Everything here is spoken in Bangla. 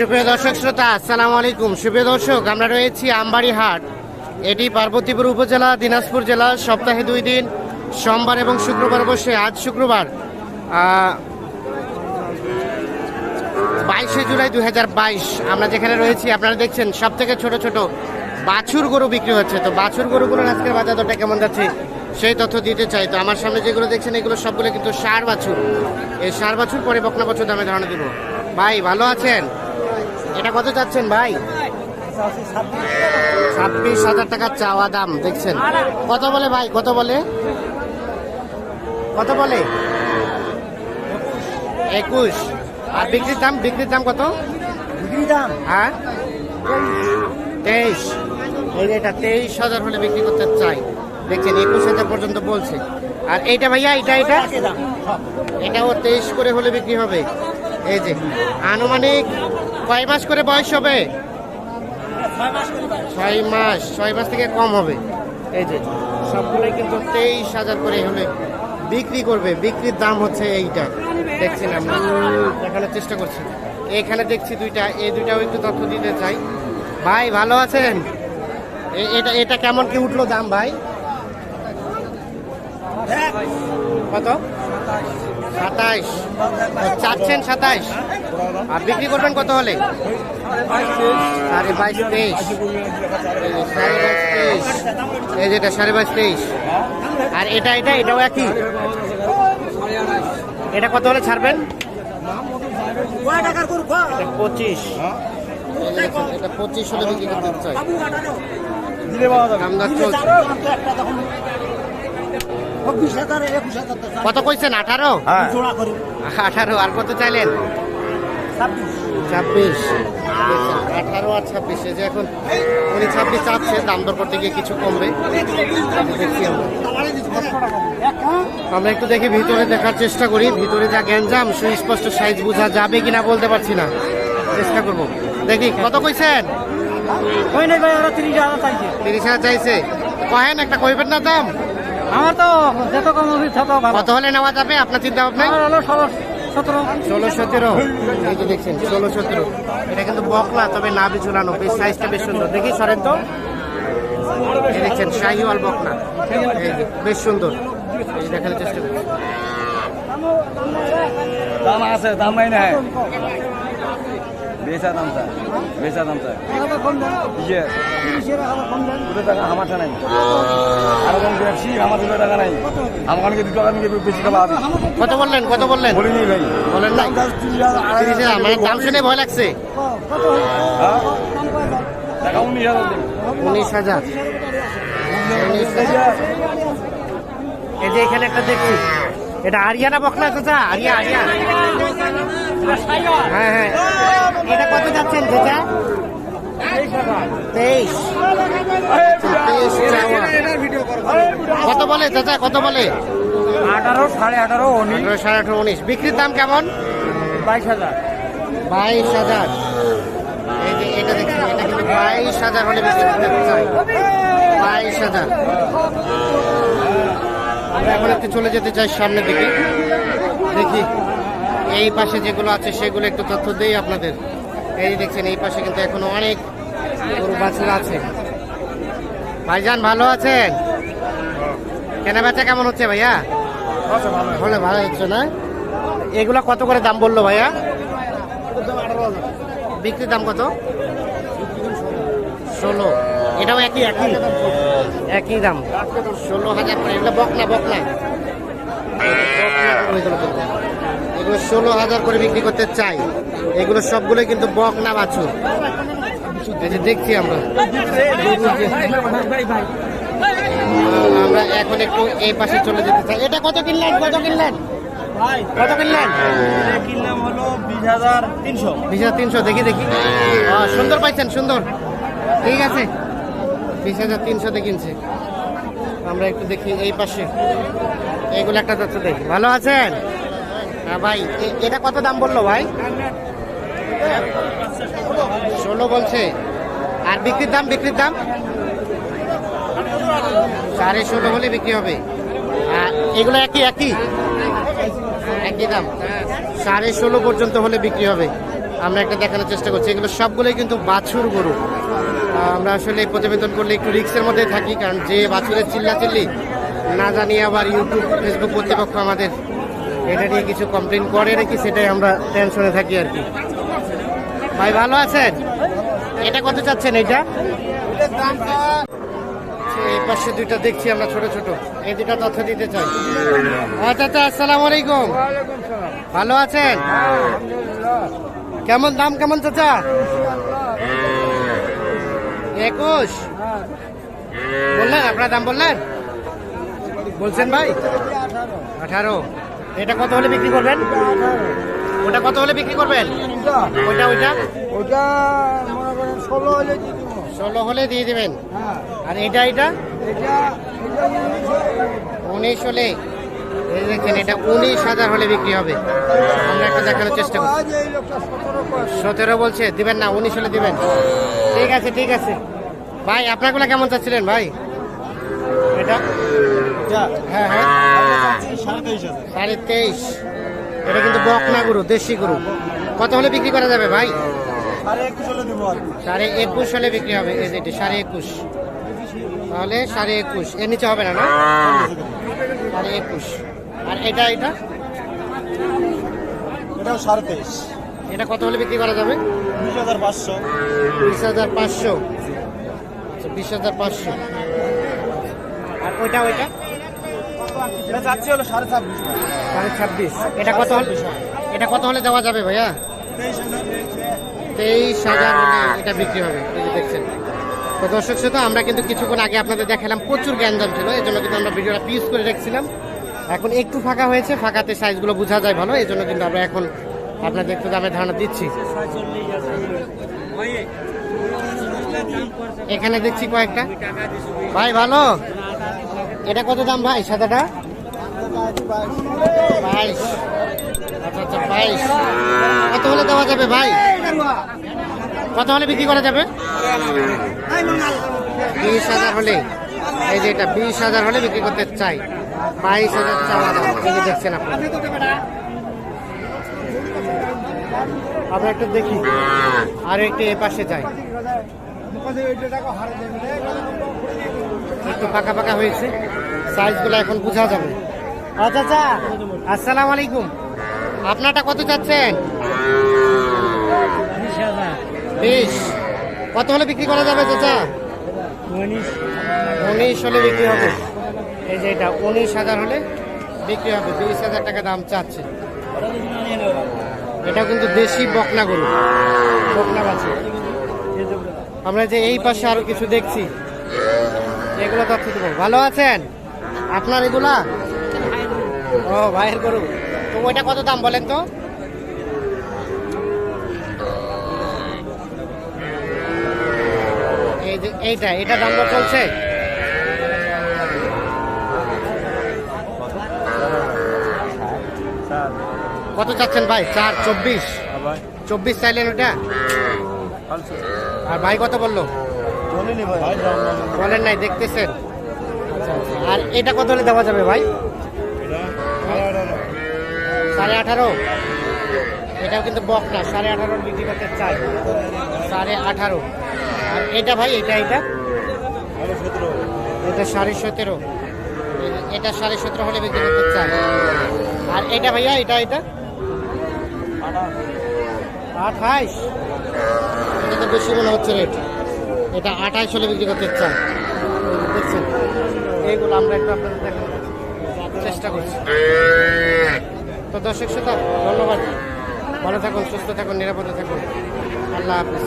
সুপ্রিয় দর্শক শ্রোতা, আসসালামু আলাইকুম। সুপ্রিয় দর্শক, আমরা রয়েছি আমবাড়ি হাট এটি পার্বতীপুর উপজেলা, দিনাজপুর জেলা। সপ্তাহে দুই দিন, সোমবার এবং শুক্রবার বসে আজ শুক্রবার বাইশে জুলাই দু হাজার বাইশ। আমরা যেখানে রয়েছি, আপনারা দেখছেন সব থেকে ছোট ছোট বাছুর গরু বিক্রি হচ্ছে। তো বাছুর গরুগুলোর আজকের বাজার দরটা কেমন যাচ্ছে, সেই তথ্য দিতে চাই। তো আমার সামনে যেগুলো দেখছেন, এগুলো সবগুলো কিন্তু সার বাছুর। এই সার বাছুর পরে বকনা বছর দামে ধারণা দিব। ভাই, ভালো আছেন? এটা কত চাচ্ছেন ভাই? ছাব্বিশ হাজার টাকা চাওয়া দাম দেখছেন? কত বলে ভাই? কত বলে? কত বলে? একুশ। আর বিক্রির দাম? বিক্রির দাম কত? বিক্রি দাম? হ্যাঁ? তেইশ। এটা তেইশ হাজার হলে বিক্রি করতে চাই। দেখছেন একুশ হাজার পর্যন্ত বলছে। আর এইটা ভাইয়া এটা এটা এটাও তেইশ করে হলে বিক্রি হবে। এই যে আনুমানিক কয় মাস করে বয়স হবে? ছয় মাস ছয় মাস থেকে কম হবে। এই যে সবগুলোই কিন্তু তেইশ হাজার করে হলে বিক্রি করবে। বিক্রির দাম হচ্ছে এইটা। দেখছেন আমরা দেখানোর চেষ্টা করছি। এখানে দেখছি দুইটা এই দুইটাও একটু তথ্য দিতে চাই। ভাই ভালো আছেন? এটা এটা কেমন কি উঠল দাম ভাই? কত? সাতাইশ। চাচ্ছেন সাতাইশ। আর বিক্রি করবেন কত হলে? সাড়ে বাইশ তেইশ। সাড়ে বাইশ তেইশ এই যেটা সাড়ে বাইশ তেইশ। আর এটা এটা, এটাও একই? এটা কত হলে ছাড়বেন? পঁচিশ। এটা পঁচিশ হলে বিক্রি করতে চাই। চলছে কত কইছেন আঠারো? আঠারো আর কত চাইলেন? ছাব্বিশ। আঠারো আর ছাব্বিশ যে এখন উনি ছাব্বিশ চাচ্ছে দাম দর করতে গিয়ে কিছু কমবে। দেখছি আমরা। আমরা একটু দেখি ভিতরে দেখার চেষ্টা করি। ভিতরে যা গ্যাঞ্জাম সুস্পষ্ট সাইজ বোঝা যাবে কিনা বলতে পারছি না। চেষ্টা করব। দেখি কত কইছেন। তিরিশ হাজার চাইছে। কহেন একটা কইবেন না দাম? আমার তো যত কম হবে তত ভালো। কত হলে নেওয়া যাবে? আপনার চিন্তা ভাবনা আমার হলো ষোলো, সতেরো। ষোলো সতেরো। এই যে দেখছেন ষোলো সতেরো। এটা কিন্তু বকলা তবে না ঝুলানো বেশ সাইজটা বেশ সুন্দর। দেখি সরেন তো। দেখছেন শাহিওয়াল বকলা। বেশ সুন্দর। এই যে চেষ্টা করছি। দাম আছে দাম নাই বেচা দাম চাই বেচা দাম। দুটো টাকা আমার নাই। আরও বেশি আমার দুটো টাকা নাই। আমাকে দুটো টাকা নিয়ে বেশি খাওয়া হবে কত বললেন? কত বললেন? বলিনি ভাই। বলেন না মানে দাম শুনে ভয় লাগছে? হ্যাঁ? টাকা উনিশ হাজার উনিশ হাজার। উনিশ হাজার। এই যে এখানে একটা দেখছি এটা আরিয়ানা বকনা চাচা আরিয়া আরিয়া। হ্যাঁ হ্যাঁ। এটা কত যাচ্ছেন চাচা? তেইশ। কত বলে চাচা কত বলে? আঠারো সাড়ে আঠারো উনিশ। সাড়ে আঠারো উনিশ। বিক্রির দাম কেমন? বাইশ হাজার। বাইশ হাজার। এটা দেখছি এটা কিন্তু বাইশ হাজার হলে বিক্রি করতে বাইশ হাজার। আমরা এখন একটু চলে যেতে চাই সামনের দিকে। দেখি, এই পাশে যেগুলো আছে সেগুলো একটু তথ্য দেই আপনাদের। এই দেখছেন, এই পাশে কিন্তু এখনও অনেক গরু বাছুর আছে। ভাইজান, ভালো আছেন? কেনা বেচা কেমন হচ্ছে ভাইয়া? ভালো ভালো হচ্ছে না? এগুলা কত করে দাম বলল ভাইয়া? বিক্রির দাম কত? ষোলো। এটাও একই একই? একই দাম। ষোলো হাজার করে এগুলো বকনা বকনা। এগুলো কিন্তু। এগুলো ষোলো হাজার করে বিক্রি করতে চাই। এগুলো সবগুলোই কিন্তু বকনা বাছুর। দেখছি আমরা। আমরা এখন একটু এই পাশে চলে যেতে চাই। এটা কত কিনলেন? কত কিনলেন? কত কিনলেন? কিনলাম হলো বিশ হাজার তিনশো। বিশ হাজার তিনশো। দেখি দেখি। সুন্দর পাইছেন সুন্দর। ঠিক আছে। বিশ হাজার তিনশোতে কিনছে। আমরা একটু দেখি এই পাশে। এইগুলো একটা যাচ্ছে দেখি। ভালো আছেন? হ্যাঁ ভাই এটা কত দাম বলল ভাই? ষোলো বলছে। আর বিক্রির দাম বিক্রির দাম? সাড়ে ষোলো হলে বিক্রি হবে। এগুলো একই একই? একই দাম। সাড়ে ষোলো পর্যন্ত হলে বিক্রি হবে। আমরা একটা দেখানোর চেষ্টা করছি। এগুলো সবগুলোই কিন্তু বাছুর গরু। আমরা আসলে প্রতিবেদন করলে একটু রিক্সের মধ্যে থাকি কারণ যে বাছুরের চিল্লা চিল্লি না জানিয়ে আবার ইউটিউব ফেসবুক কর্তৃপক্ষ আমাদের এটা নিয়ে কিছু কমপ্লেন করে নাকি সেটাই আমরা টেনশনে থাকি আর কি। ভাই ভালো আছেন? এটা কত চাচ্ছেন এটা এই পাশে দুইটা দেখছি আমরা ছোট ছোট। এই দুটা তথ্য দিতে চাই। আচ্ছা আচ্ছা আসসালামু আলাইকুম। ভালো আছেন? কেমন দাম কেমন চাচা? একুশ? বললেন আপনার দাম বললেন? বলছেন ভাই? আঠারো। এটা কত হলে বিক্রি করবেন? ওটা কত হলে বিক্রি করবেন? ওইটা ওইটা? ওটা ষোলো হলে দিয়ে দিব। ষোলো হলে দিয়ে দিবেন? হ্যাঁ। আর এটা এটা? উনিশ হলে। এই এটা উনিশ হাজার হলে বিক্রি হবে। আমরা একটা দেখানোর চেষ্টা করছি সতেরো বলছে দিবেন না উনিশ হলে দিবেন। ঠিক আছে ঠিক আছে। ভাই আপনারগুলো কেমন চাচ্ছিলেন ভাই? এটা? হ্যাঁ হ্যাঁ। সাড়ে তেইশ। এটা কিন্তু বকনা গরু দেশি গরু। কত হলে বিক্রি করা যাবে ভাই? সাড়ে একুশ হলে বিক্রি হবে। এই যেটি সাড়ে একুশ। তাহলে সাড়ে একুশ। এর নিচে হবে না না? একুশ। আর এটা এটা? এটাও সাড়ে তেইশ। এটা কত হলে বিক্রি করা যাবে? বিশ হাজার পাঁচশো। বিশ হাজার পাঁচশো। আচ্ছা বিশ হাজার পাঁচশো। আর ওইটা ওইটা? এটা হলো সাড়ে ছাব্বিশ। সাড়ে ছাব্বিশ। এটা কত হলে এটা কত হলে দেওয়া যাবে ভাইয়া? তেইশ হাজার হলে এটা বিক্রি হবে দেখছেন। তো দর্শক শ্রোতা, আমরা কিন্তু কিছুক্ষণ আগে আপনাদের দেখালাম প্রচুর গ্যাঞ্জাম ছিল এই জন্য কিন্তু আমরা ভিডিওটা পিস করে রেখেছিলাম। এখন একটু ফাঁকা হয়েছে, ফাঁকাতে সাইজগুলো বোঝা যায় ভালো এই জন্য কিন্তু আমরা এখন আপনাদের একটু দামে ধারণা দিচ্ছি। এখানে দেখছি কয়েকটা। ভাই, ভালো? এটা কত দাম ভাই, সাদাটা? বাইশ। আচ্ছা আচ্ছা বাইশ। কত হলে দেওয়া যাবে ভাই? কত হলে বিক্রি করা যাবে? বিশ হাজার হলে, এই যে এটা বিশ হাজার হলে বিক্রি করতে চাই। বাইশ হাজার চাওয়া দাম দেখছেন আপনি। আমরা একটু দেখি, আর একটু এ পাশে যাই। একটু পাকা পাকা হয়েছে, সাইজগুলো এখন বোঝা যাবে। আচ্ছা আচ্ছা আসসালামু আলাইকুম। আপনারটা কত চাচ্ছেন? বিশ। কত হলে বিক্রি করা যাবে চাচা? উনিশ। উনিশ হলে বিক্রি হবে। এই যে এটা উনিশ হাজার হলে বিক্রি হবে। বিশ হাজার টাকা দাম চাচ্ছে। এটা কিন্তু দেশি বকনা গরু। বকনা বাছুর। আমরা যে এই পাশে আরও কিছু দেখছি এগুলো তথ্য দেবো ভালো আছেন? আপনার এগুলা? ও ভাইয়ের গরু। তো ওইটা কত দাম বলেন তো? এই যে এইটা এটা দাম চলছে? কত চাচ্ছেন ভাই? চার, চব্বিশ। চব্বিশ চাইলেন ওটা আর ভাই কত বলল? বলেন নাই, দেখতেছেন। আর এটা কত হলে দেওয়া যাবে ভাই? সাড়ে আঠারো। এটাও কিন্তু বক না, সাড়ে আঠারো বিক্রি করতে চাই। সাড়ে আঠারো। আর এটা ভাই, এটা এটা? এটা সাড়ে সতেরো। এটা সাড়ে সতেরো হলে বিক্রি করতে চাই আর এটা ভাইয়া, এটা এটা? আঠাইশ। এটা তো বেশি মনে হচ্ছে রেট। এটা আঠাইশ হলে বিক্রি করতে চাই দেখছেন? এইগুলো আমরা একটু আপনাদের চেষ্টা করছি। তো দর্শক শ্রোতা, ধন্যবাদ। ভালো থাকুন, সুস্থ থাকুন, নিরাপদে থাকুন। আল্লাহ হাফিজ।